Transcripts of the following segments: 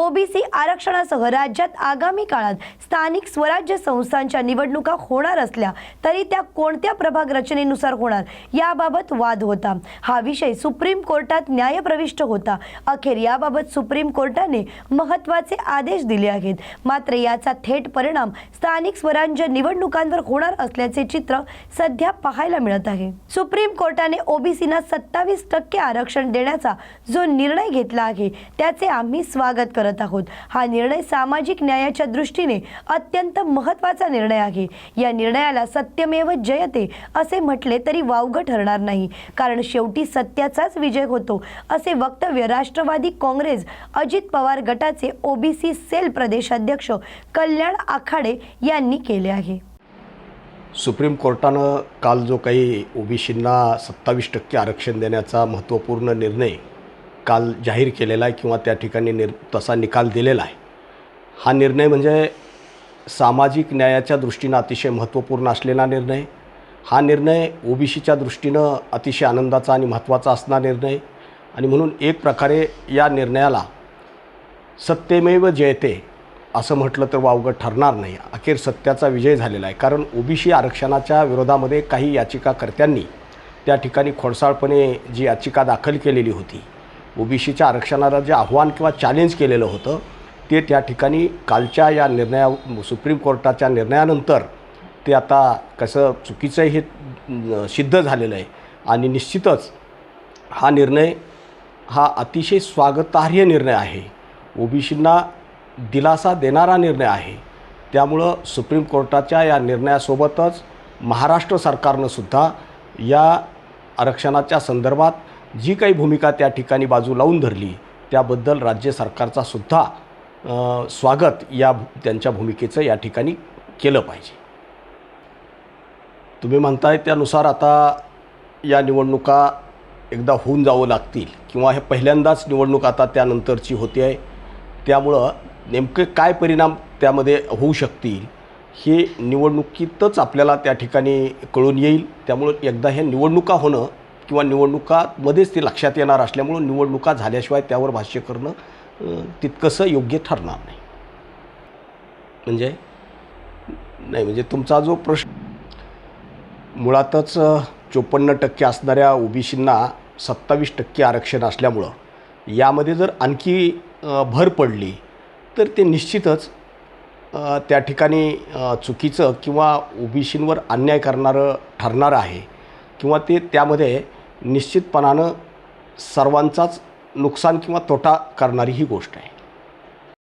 OBC आरक्षणासह राज्यात आगामी काळात स्थानिक स्वराज्य संस्थांच्या निवडणुका होणार असल्या तरी त्या कोणत्या प्रभाग रचनेनुसार होणार याबाबत वाद होता. हा विषय सुप्रीम कोर्टात न्यायप्रविष्ट होता. अखेर याबाबत सुप्रीम कोर्टाने महत्त्वाचे आदेश दिले आहेत. मात्र याचा थेट परिणाम स्थानिक स्वराज्य निवडणुकांवर होणार असल्याचे चित्र सध्या पाहायला मिळत आहे. सुप्रीम कोर्टाने ओबीसीना सत्तावीस टक्के आरक्षण देण्याचा जो निर्णय घेतला आहे त्याचे आम्ही स्वागत करत आहोत. हा निर्णय सामाजिक न्यायाच्या दृष्टीने अत्यंत महत्त्वाचा निर्णय आहे. या निर्णयाला सत्यमेव जयते असे म्हटले तरी वावगं ठरणार नाही. कारण शेवटी सत्याचाच विजय होतो असे वक्तव्य राष्ट्रवादी काँग्रेस अजित पवार गटाचे ओबीसी सेल प्रदेशाध्यक्ष कल्याण आखाडे यांनी केले आहे. सुप्रीम कोर्टानं काल जो काही ओबीसींना सत्तावीस टक्के आरक्षण देण्याचा महत्त्वपूर्ण निर्णय काल जाहीर केलेला आहे किंवा त्या ठिकाणी निर तसा निकाल दिलेला आहे. हा निर्णय म्हणजे सामाजिक न्यायाच्या दृष्टीनं अतिशय महत्त्वपूर्ण असलेला निर्णय. हा निर्णय ओबीसीच्या दृष्टीनं अतिशय आनंदाचा आणि महत्त्वाचा असणारा निर्णय. आणि म्हणून एक प्रकारे या निर्णयाला सत्यमेव जयते असं म्हटलं तर वावगं ठरणार नाही. अखेर सत्याचा विजय झालेला आहे. कारण ओबीसी आरक्षणाच्या विरोधामध्ये काही याचिकाकर्त्यांनी त्या ठिकाणी खोडसाळपणे जी याचिका दाखल केलेली होती ओबीसीच्या आरक्षणाला जे आव्हान किंवा चॅलेंज केलेलं होतं ते त्या ठिकाणी कालच्या या निर्णया सुप्रीम कोर्टाच्या निर्णयानंतर ते आता कसं चुकीचं हे सिद्ध झालेलं आहे. आणि निश्चितच हा निर्णय हा अतिशय स्वागतार्ह निर्णय आहे. ओबीसींना दिलासा देणारा निर्णय आहे. त्यामुळं सुप्रीम कोर्टाच्या या निर्णयासोबतच महाराष्ट्र सरकारनं सुद्धा या आरक्षणाच्या संदर्भात जी काही भूमिका त्या ठिकाणी बाजू लावून धरली त्याबद्दल राज्य सरकारचा सुद्धा स्वागत या त्यांच्या भूमिकेचं या ठिकाणी केलं पाहिजे. तुम्ही म्हणताय त्यानुसार आता या निवडणुका एकदा होऊन जावं लागतील किंवा हे पहिल्यांदाच निवडणूक आता त्यानंतरची होते आहे. त्यामुळं नेमके काय परिणाम त्यामध्ये होऊ शकतील हे निवडणुकीतच आपल्याला त्या ठिकाणी कळून येईल. त्यामुळं एकदा हे निवडणुका होणं किंवा निवडणुकामध्येच ते लक्षात येणार असल्यामुळं निवडणुका झाल्याशिवाय त्यावर भाष्य करणं तितकंसं योग्य ठरणार नाही. म्हणजे? नाही म्हणजे तुमचा जो प्रश्न मुळातच चोपन्न टक्के असणाऱ्या ओबीसींना सत्तावीस टक्के आरक्षण असल्यामुळं यामध्ये जर आणखी भर पडली तर ते निश्चितच त्या ठिकाणी चुकीचं किंवा ओबीसींवर अन्याय करणारं ठरणारं आहे. किंवा ते त्यामध्ये निश्चितपणानं सर्वांचाच नुकसान किंवा तोटा करणारी ही गोष्ट आहे.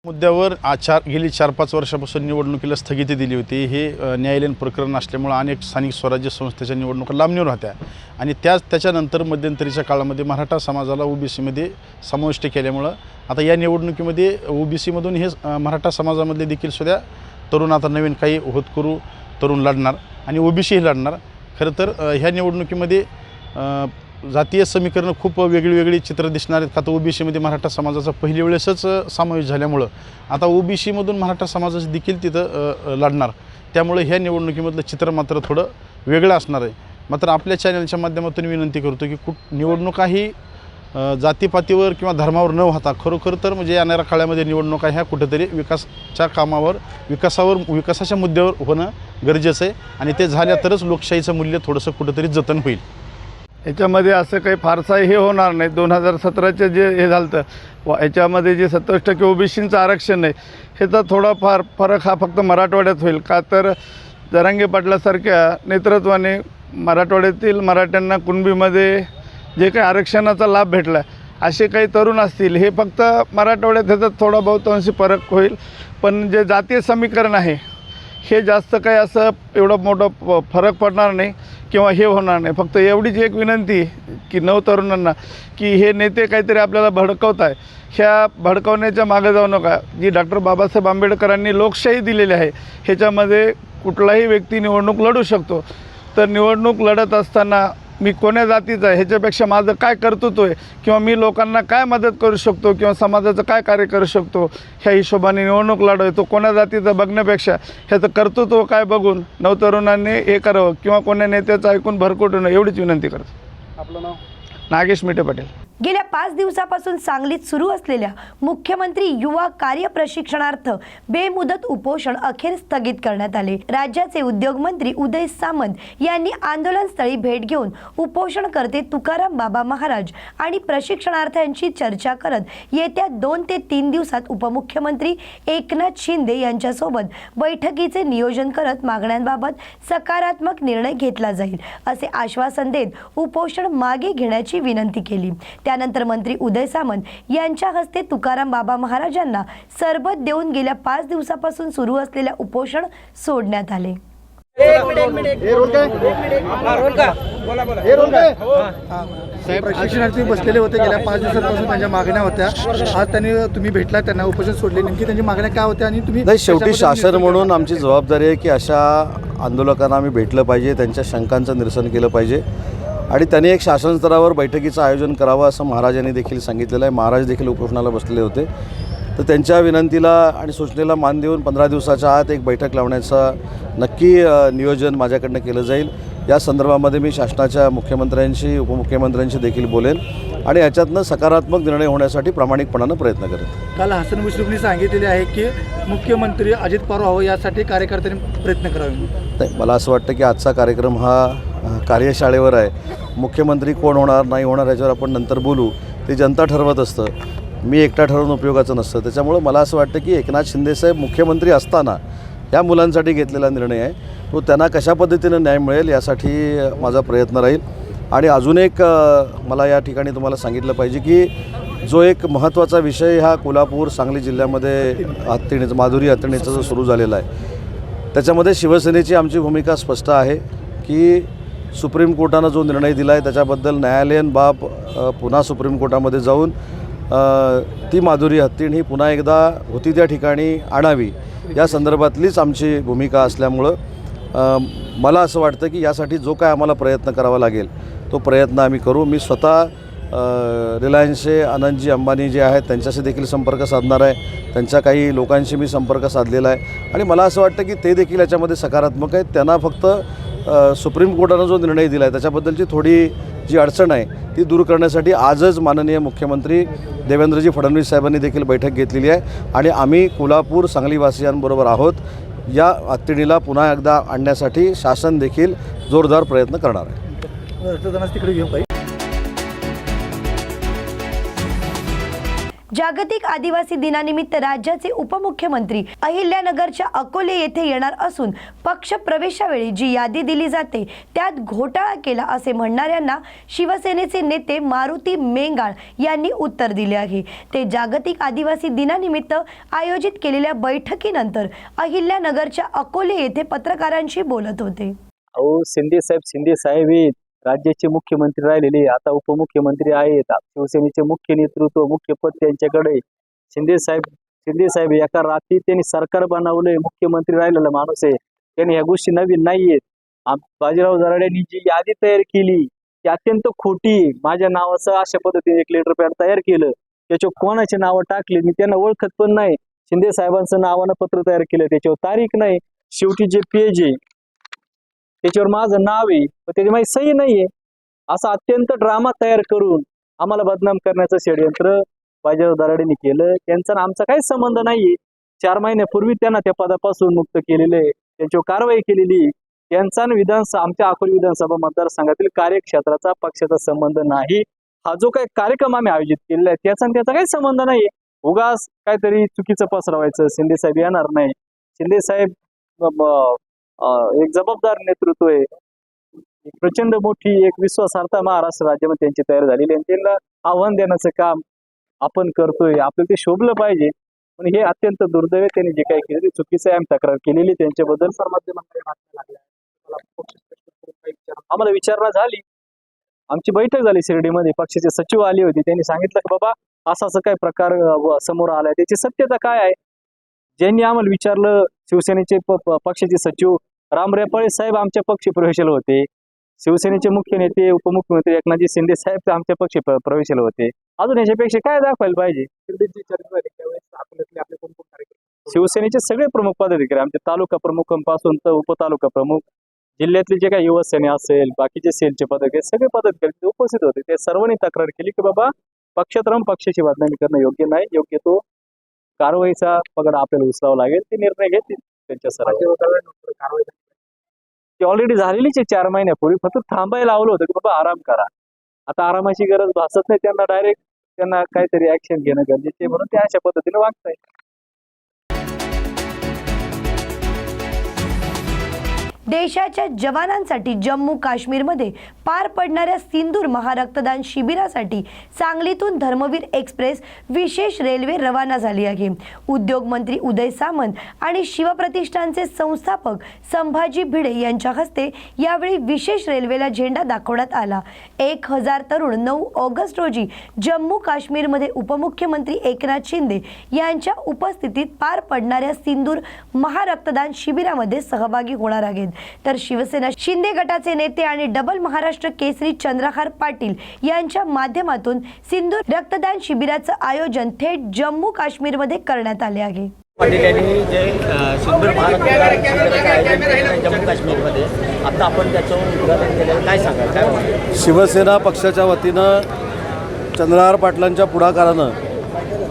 मुद्द्यावर आचार गेली चार पाच वर्षापासून निवडणुकीला स्थगिती दिली होती. हे न्यायालयीन प्रकरण असल्यामुळं अनेक स्थानिक स्वराज्य संस्थेच्या निवडणुका लांबणीवर होत्या. आणि त्याच त्याच्यानंतर मध्यंतरीच्या काळामध्ये मराठा समाजाला ओबीसीमध्ये समाविष्ट केल्यामुळं आता या निवडणुकीमध्ये ओबीसीमधून हे मराठा समाजामधले देखील सुद्धा तरुण आता नवीन काही होतकरू तरुण लढणार आणि ओबीसीही लढणार. खरं तर ह्या निवडणुकीमध्ये जातीय समीकरणं खूप वेगळी वेगळी चित्र दिसणार आहेत. का तर ओबीसीमध्ये मराठा समाजाचा पहिली वेळेसच समावेश झाल्यामुळं. आता ओबीसीमधून मराठा समाजाचं देखील तिथं लढणार. त्यामुळे ह्या निवडणुकीमधलं चित्र मात्र थोडं वेगळं असणार आहे. मात्र आपल्या चॅनलच्या माध्यमातून विनंती करतो की कुठ निवडणुका ही जातीपातीवर किंवा धर्मावर न होता खरोखर तर म्हणजे येणाऱ्या काळामध्ये निवडणुका ह्या कुठंतरी विकासच्या कामावर विकासावर विकासाच्या मुद्द्यावर होणं गरजेचं आहे. आणि ते झाल्या तरच लोकशाहीचं मूल्य थोडंसं कुठंतरी जतन होईल. याच्यामध्ये असं काही फारसा हे होणार नाही. दोन हजार सतराचे जे हे झालं व याच्यामध्ये जे सत्तावीस टक्के ओबीसींचं आरक्षण आहे हे तर थोडाफार फरक हा फक्त मराठवाड्यात होईल. का तर जरांगे पाटलासारख्या नेतृत्वाने मराठवाड्यातील मराठ्यांना कुणबीमध्ये जे काही आरक्षणाचा लाभ भेटला असे काही तरुण असतील हे फक्त मराठवाड्यात ह्याचा थोडा बहुतांशी फरक होईल. पण जे जातीय समीकरण आहे हे जास्त काही असं एवढं मोठं फरक पडणार नाही. किंवा हे होणार नाही. फक्त एवढीच एक विनंती की नवतरुणांना की हे नेते काहीतरी आपल्याला भडकवत आहे ह्या भडकवण्याच्या मागे जाऊ नका. जी डॉक्टर बाबासाहेब आंबेडकरांनी लोकशाही दिलेली आहे ह्याच्यामध्ये कुठलाही व्यक्ती निवडणूक लढू शकतो. तर निवडणूक लढत असताना मी कोण्या जातीचा आहे ह्याच्यापेक्षा माझं काय कर्तृत्व आहे? किंवा मी लोकांना काय मदत करू शकतो? किंवा समाजाचं काय कार्य करू शकतो? ह्या हिशोबाने निवडणूक लढवतो तो कोण्या जातीचं बघण्यापेक्षा ह्याचं कर्तृत्व काय बघून नवतरुणांनी हे करावं? किंवा कोण्या नेत्याचं ऐकून भरकटू नये एवढीच विनंती करतो. आपलं नाव? नागेश मिठे पाटील. गेल्या पाच दिवसापासून सांगलीत सुरू असलेल्या मुख्यमंत्री युवा कार्य प्रशिक्षणार्थ बेमुदत उपोषण अखेर स्थगित करण्यात आले. राज्याचे उद्योग मंत्री उदय सामंत यांनी आंदोलनस्थळी भेट घेऊन उपोषणकर्ते तुकाराम बाबा महाराज आणि प्रशिक्षणार्थ्यांशी चर्चा करत येत्या दोन ते तीन दिवसात उपमुख्यमंत्री एकनाथ शिंदे यांच्यासोबत बैठकीचे नियोजन करत मागण्यांबाबत सकारात्मक निर्णय घेतला जाईल असे आश्वासन देत उपोषण मागे घेण्याची विनंती केली. त्यानंतर मंत्री उदय सामंत यांच्या हस्ते तुकाराम बाबा महाराजांना सरबत देऊन गेल्या पाच दिवसापासून सुरू असलेल्या उपोषण सोडण्यात आले. साहेब प्रशिक्षणार्थी बसलेले होते. गेल्या पाच दिवसांपासून त्यांच्या मागण्या होत्या. आज त्यांनी तुम्ही भेटला त्यांना उपोषण सोडले. नेमकी त्यांची मागण्या काय होत्या आणि तुम्ही नाही शेवटी शासन म्हणून आमची जबाबदारी आहे की अशा आंदोलकांना आम्ही भेटलं पाहिजे त्यांच्या शंकांचं निरसन केलं पाहिजे. आणि त्यांनी एक शासन स्तरावर बैठकीचं आयोजन करावं असं महाराजांनी देखील सांगितलेलं आहे. महाराज देखील उपोषणाला बसलेले होते. तर त्यांच्या विनंतीला आणि सूचनेला मान देऊन पंधरा दिवसाच्या आत एक बैठक लावण्याचं नक्की नियोजन माझ्याकडनं केलं जाईल. या संदर्भामध्ये मी शासनाच्या मुख्यमंत्र्यांशी उपमुख्यमंत्र्यांशी देखील बोलेन आणि याच्यातनं सकारात्मक निर्णय होण्यासाठी प्रामाणिकपणानं प्रयत्न करेन. काल हसन मुश्रीफनी सांगितलेले आहे की मुख्यमंत्री अजित पवार व्हावं यासाठी कार्यकर्त्यांनी प्रयत्न करावे नाही मला असं वाटतं की आजचा कार्यक्रम हा कार्यशाळेवर आहे. मुख्यमंत्री कोण होणार नाही होणार याच्यावर आपण नंतर बोलू. ते जनता ठरवत असतं. मी एकटा ठरवून उपयोगाचं नसतं. त्याच्यामुळं मला असं वाटतं की एकनाथ शिंदेसाहेब मुख्यमंत्री असताना या मुलांसाठी घेतलेला निर्णय आहे. तो त्यांना कशा पद्धतीनं न्याय मिळेल यासाठी माझा प्रयत्न राहील. आणि अजून एक मला या ठिकाणी तुम्हाला सांगितलं पाहिजे की जो एक महत्त्वाचा विषय हा कोल्हापूर सांगली जिल्ह्यामध्ये हत्तीणीचा माधुरी हत्तीणीचा जो सुरू झालेला आहे. त्याच्यामध्ये शिवसेनेची आमची भूमिका स्पष्ट आहे की सुप्रीम कोर्टानं जो निर्णय दिला आहे त्याच्याबद्दल न्यायालयीन बाब पुन्हा सुप्रीम कोर्टामध्ये जाऊन ती माधुरी हत्तीण ही पुन्हा एकदा होती त्या ठिकाणी आणावी. या संदर्भातलीच आमची भूमिका असल्यामुळं मला असं वाटतं की यासाठी जो काय आम्हाला प्रयत्न करावा लागेल तो प्रयत्न आम्ही करू. मी स्वतः रिलायन्सचे आनंदजी अंबानी जे आहेत त्यांच्याशी देखील संपर्क साधणार आहे. त्यांच्या काही लोकांशी मी संपर्क साधलेला आहे. आणि मला असं वाटतं की ते देखील याच्यामध्ये सकारात्मक आहेत. त्यांना फक्त सुप्रीम कोर्टानं जो निर्णय दिला आहे त्याच्याबद्दलची थोडी जी अडचण आहे ती दूर करण्यासाठी आजच माननीय मुख्यमंत्री देवेंद्रजी फडणवीस साहेबांनी देखील बैठक घेतलेली आहे. आणि आम्ही कोल्हापूर सांगलीवासियांबरोबर आहोत. या हत्तीणीला पुन्हा एकदा आणण्यासाठी शासन देखील जोरदार प्रयत्न करणार आहे. तिकडे घेऊ जागतिक आदिवासी दिनानिमित्त राज्याचे उपमुख्यमंत्री अहिल्यानगरच्या अकोले येथे येणार असून पक्ष प्रवेशावेळी जी यादी दिली जाते त्यात घोटाळा केला असे म्हणणाऱ्यांना शिवसेनेचे नेते मारुती मेंगाळ यांनी उत्तर दिले आहे. ते जागतिक आदिवासी दिनानिमित्त आयोजित केलेल्या बैठकीनंतर अहिल्यानगरच्या अकोले येथे पत्रकारांशी बोलत होते. अहो शिंदे साहेब शिंदे साहेब राज्याचे मुख्यमंत्री राहिलेले आता उपमुख्यमंत्री आहेत. शिवसेनेचे मुख्य नेतृत्व मुख्य पद त्यांच्याकडे शिंदे साहेब शिंदे साहेब एका रात्री त्यांनी सरकार बनवलंय. मुख्यमंत्री राहिलेला माणूस आहे. त्यांनी ह्या गोष्टी नवीन नाहीयेत. बाजीराव जराड्यांनी जी यादी तयार केली ती अत्यंत खोटी माझ्या नावाचं अशा पद्धतीने एक लेटर पॅड तयार केलं. त्याच्यावर कोणाचे नावं टाकली मी त्यांना ओळखत पण नाही. शिंदे साहेबांचं नावानं पत्र तयार केलं त्याच्यावर तारीख नाही. शेवटी जे पेज आहे त्याच्यावर माझं नाव आहे पण त्याची माझी सही नाहीये. असा अत्यंत ड्रामा तयार करून आम्हाला बदनाम करण्याचं षडयंत्र बाजीराव दराडेने केलं. त्यांचा आमचा काहीच संबंध नाहीये. चार महिन्यापूर्वी त्यांना त्या पदापासून मुक्त केलेले त्यांच्यावर कारवाई केलेली. त्यांचा विधानसभा आमच्या अकोली विधानसभा मतदारसंघातील कार्यक्षेत्राचा पक्षाचा संबंध नाही. हा जो काही कार्यक्रम आम्ही आयोजित केलेला आहे त्याचा त्याचा काही संबंध नाही उगाच काहीतरी चुकीचं पसरवायचं शिंदे साहेब येणार नाही. शिंदे साहेब एक जबाबदार नेतृत्व आहे. प्रचंड मोठी एक विश्वासार्हता महाराष्ट्र राज्यामध्ये त्यांची तयार झालेली आणि त्यांना आव्हान देण्याचं काम आपण करतोय. आपल्याला ते शोभलं पाहिजे. पण हे अत्यंत दुर्दैव त्यांनी जे काही केलं ते चुकीचं आहे. आम्ही तक्रार केलेली त्यांच्याबद्दल आम्हाला विचारणा झाली. आमची बैठक झाली शिर्डीमध्ये. पक्षाचे सचिव आले होते. त्यांनी सांगितलं की बाबा असा असं काय प्रकार समोर आलाय. त्याची सत्यता काय आहे? ज्यांनी आम्हाला विचारलं शिवसेनेचे पक्षाचे सचिव राम रेपाळे साहेब आमच्या पक्षी प्रवेशाला होते. शिवसेनेचे मुख्य नेते उपमुख्यमंत्री एकनाथजी शिंदे साहेब आमच्या पक्षी प्र- प्रवेशाला होते. अजून याच्यापेक्षा काय दाखवायला पाहिजे? शिवसेनेचे सगळे प्रमुख पदाधिकारी आमचे तालुका प्रमुखांपासून तर उपतालुका प्रमुख जिल्ह्यातले जे काही युवसेने असेल बाकीचे सेलचे पदाधिकारी सगळे पदाधिकारी उपस्थित होते. ते सर्वांनी तक्रार केली की बाबा पक्षात राहून पक्षाची बदनामी करणं योग्य नाही योग्य तो कारवाईचा पगड आपल्याला उचलावा लागेल ते निर्णय घेतील त्यांच्या सराव ती ऑलरेडी झालेलीच आहे चार महिन्यापूर्वी फक्त थांबायला लावलं होतं की बाबा आराम करा. आता आरामाची गरज भासत नाही त्यांना डायरेक्ट त्यांना काहीतरी ऍक्शन घेणं गरजेचे म्हणून ते अशा पद्धतीने वागताय देशाच्या जवानांसाठी जम्मू काश्मीरमध्ये पार पडणाऱ्या सिंदूर महारक्तदान शिबिरासाठी सांगलीतून धर्मवीर एक्सप्रेस विशेष रेल्वे रवाना झाली आहे. उद्योगमंत्री उदय सामंत आणि शिवप्रतिष्ठानचे संस्थापक संभाजी भिडे यांच्या हस्ते यावेळी विशेष रेल्वेला झेंडा दाखवण्यात आला. एक हजार तरुण नऊ ऑगस्ट रोजी जम्मू काश्मीरमध्ये उपमुख्यमंत्री एकनाथ शिंदे यांच्या उपस्थितीत पार पडणाऱ्या सिंदूर महारक्तदान शिबिरामध्ये सहभागी होणार आहेत. तर शिवसेना शिंदे गटाचे नेते आणि डबल महाराष्ट्र केसरी चंद्रहार पाटील यांच्या माध्यमातून सिंदूर रक्तदान शिबिराचं आयोजन थेट जम्मू काश्मीरमध्ये करण्यात आले आहे पाटील यांनी जे सिंदूर जम्मू काश्मीरमध्ये आता आपण त्याचं उद्घाटन केलं काय सांगाल काय? शिवसेना पक्षाच्या वतीनं चंद्रहार पाटलांच्या पुढाकारानं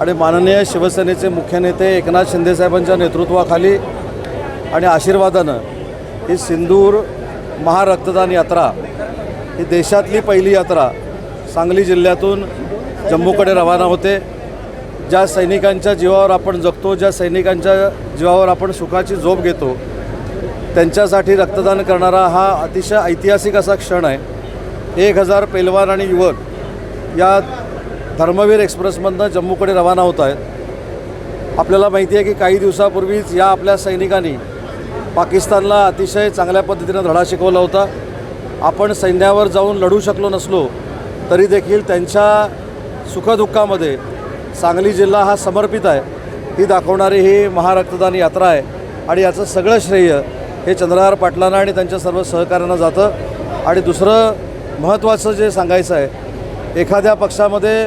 आणि माननीय शिवसेनेचे मुख्य नेते एकनाथ शिंदेसाहेबांच्या नेतृत्वाखाली आणि आशीर्वादानं ही सिंदूर महारक्तदान यात्रा ही देशातली पहिली यात्रा सांगली जिल्ह्यातून जम्मूकडे रवाना होते. ज्या सैनिकांच्या जीवावर आपण जगतो ज्या सैनिकांच्या जीवावर आपण सुखाची झोप घेतो त्यांच्यासाठी रक्तदान करणारा हा अतिशय ऐतिहासिक असा क्षण आहे. एक हजार पैलवान आणि युवक या धर्मवीर एक्सप्रेसमधनं जम्मूकडे रवाना होत आहेत. आपल्याला माहिती आहे की काही दिवसापूर्वीच या आपल्या सैनिकांनी पाकिस्तानला अतिशय चांगल्या पद्धतीनं धडा शिकवला होता. आपण सैन्यावर जाऊन लढू शकलो नसलो तरी देखील त्यांच्या सुखदुःखामध्ये सांगली जिल्हा हा समर्पित आहे. ही दाखवणारी ही महारक्तदान यात्रा आहे आणि याचं सगळं श्रेय हे चंद्रहार पाटलांना आणि त्यांच्या सर्व सहकाऱ्यांना जातं. आणि दुसरं महत्त्वाचं जे सांगायचं आहे एखाद्या पक्षामध्ये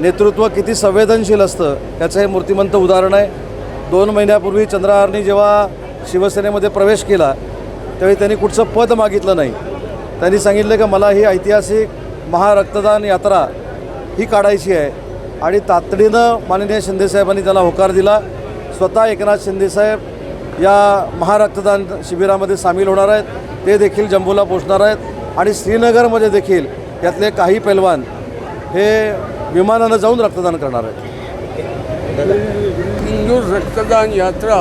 नेतृत्व किती संवेदनशील असतं याचं हे मूर्तिमंत उदाहरण आहे. दोन महिन्यापूर्वी चंद्रहारनी जेव्हा शिवसेनेमध्ये प्रवेश केला त्यावेळी त्यांनी कुठचं पद मागितलं नाही. त्यांनी सांगितलं की मला ही ऐतिहासिक महारक्तदान यात्रा ही काढायची आहे. आणि तातडीनं माननीय शिंदेसाहेबांनी त्याला होकार दिला. स्वतः एकनाथ शिंदेसाहेब या महारक्तदान शिबिरामध्ये सामील होणार आहेत. ते देखील जम्बूला पोचणार आहेत. आणि श्रीनगरमध्ये देखील यातले काही पैलवान हे विमानानं जाऊन रक्तदान करणार आहेत. हिंदू रक्तदान यात्रा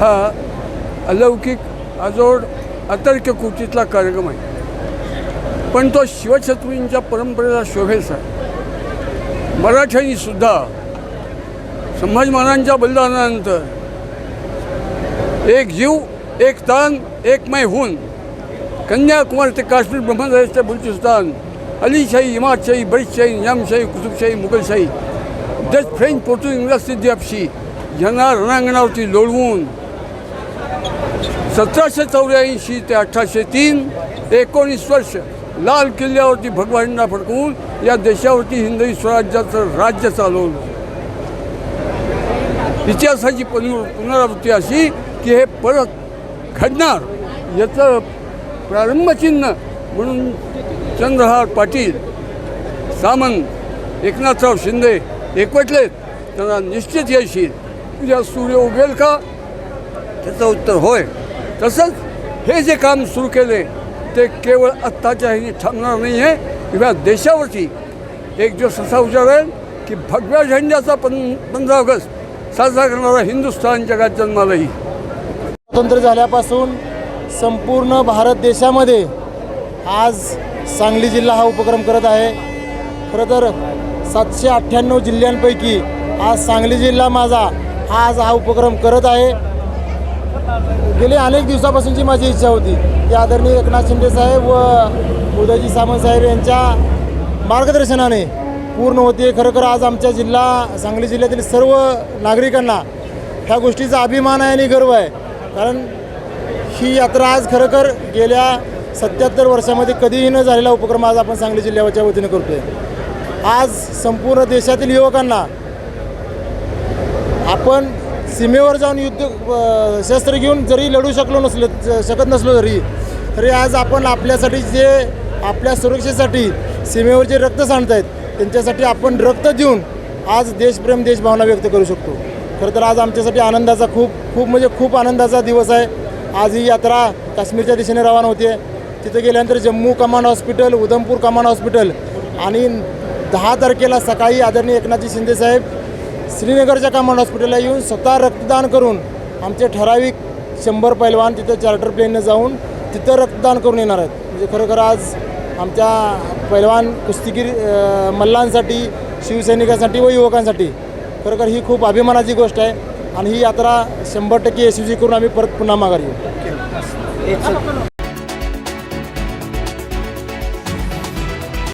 हा अलौकिक अजोड अतर्क्य कृतीतला कार्यक्रम आहे. पण तो शिवछत्रींच्या परंपरेला शोभेचा आहे मराठ्यांनी सुद्धा संभाजी महाराजांच्या बलिदानानंतर एक जीव एक तान एक मै होऊन कन्याकुमारी ते Kashmir ब्रह्मदेशाचे Baluchistan Alishahi Imadshahi Baridshahi Nizamshahi Qutubshahi Mughalshahi Dutch French Portuguese इंग्रज सिद्धिअपशी यांना रणांगणावरती लोळवून सतराशे चौऱ्याऐंशी ते अठराशे तीन एकोणीस वर्ष लाल किल्ल्यावरती भगवा फडकवून या देशावरती हिंदवी स्वराज्याचं राज्य चालवलं इतिहासाची पुनर पुनरावृत्ती अशी की हे परत घडणार याचं प्रारंभचिन्ह म्हणून चंद्रहार पाटील सामंत एकनाथराव शिंदे एकवटलेत. त्यांना निश्चित यश येईल. उद्या सूर्य उगेल का? त्याचं उत्तर होय. तसंच हे जे काम सुरू केले ते केवळ आत्ताच्या ह्याने थांबणार नाही आहे किंवा देशावरती एक दिवस असा विचार आहे की भगव्या झेंड्याचा पं पंधरा ऑगस्ट साजरा करणारा हिंदुस्थान जगात जन्मालाही स्वतंत्र झाल्यापासून संपूर्ण भारत देशामध्ये आज सांगली जिल्हा हा उपक्रम करत आहे. खरं तर सातशे अठ्ठ्याण्णव जिल्ह्यांपैकी आज सांगली जिल्हा माझा आज हा उपक्रम करत आहे. गेली अनेक दिवसापासूनची माझी इच्छा होती. की आदरणीय एकनाथ शिंदे साहेब व उदयजी सामंत साहेब यांच्या मार्गदर्शनाने पूर्ण होते. खरोखर आज आमच्या जिल्हा सांगली जिल्ह्यातील सर्व नागरिकांना ह्या गोष्टीचा अभिमान आहे आणि गर्व आहे. कारण ही यात्रा आज खरोखर गेल्या सत्याहत्तर वर्षामध्ये कधीही न झालेला उपक्रम आज आपण सांगली जिल्ह्याच्या वतीने करतोय. आज संपूर्ण देशातील युवकांना आपण सीमेवर जाऊन युद्ध शस्त्र घेऊन जरी लढू शकलो नसलो शकत नसलो जरी तरी आज आपण आपल्यासाठी जे आपल्या सुरक्षेसाठी सीमेवर जे रक्त सांडत आहेत त्यांच्यासाठी आपण रक्त देऊन आज देशप्रेम देशभावना व्यक्त करू शकतो. खरं तर आज आमच्यासाठी आनंदाचा खूप खूप म्हणजे खूप आनंदाचा दिवस आहे. आज ही यात्रा काश्मीरच्या दिशेने रवाना होते. तिथे गेल्यानंतर Jammu command hospital Udhampur command hospital आणि दहा तारखेला सकाळी आदरणीय एकनाथजी शिंदेसाहेब श्रीनगरच्या कमांड हॉस्पिटलला येऊन स्वतः रक्तदान करून आमचे ठराविक शंभर पैलवान तिथं चार्टर प्लेननं जाऊन तिथं रक्तदान करून येणार आहेत. म्हणजे खरोखर आज आमच्या पैलवान कुस्तीगीर मल्लांसाठी शिवसैनिकांसाठी व युवकांसाठी खरोखर ही खूप अभिमानाची गोष्ट आहे आणि ही यात्रा शंभर टक्के यशस्वी करून आम्ही परत पुन्हा माघार येऊ.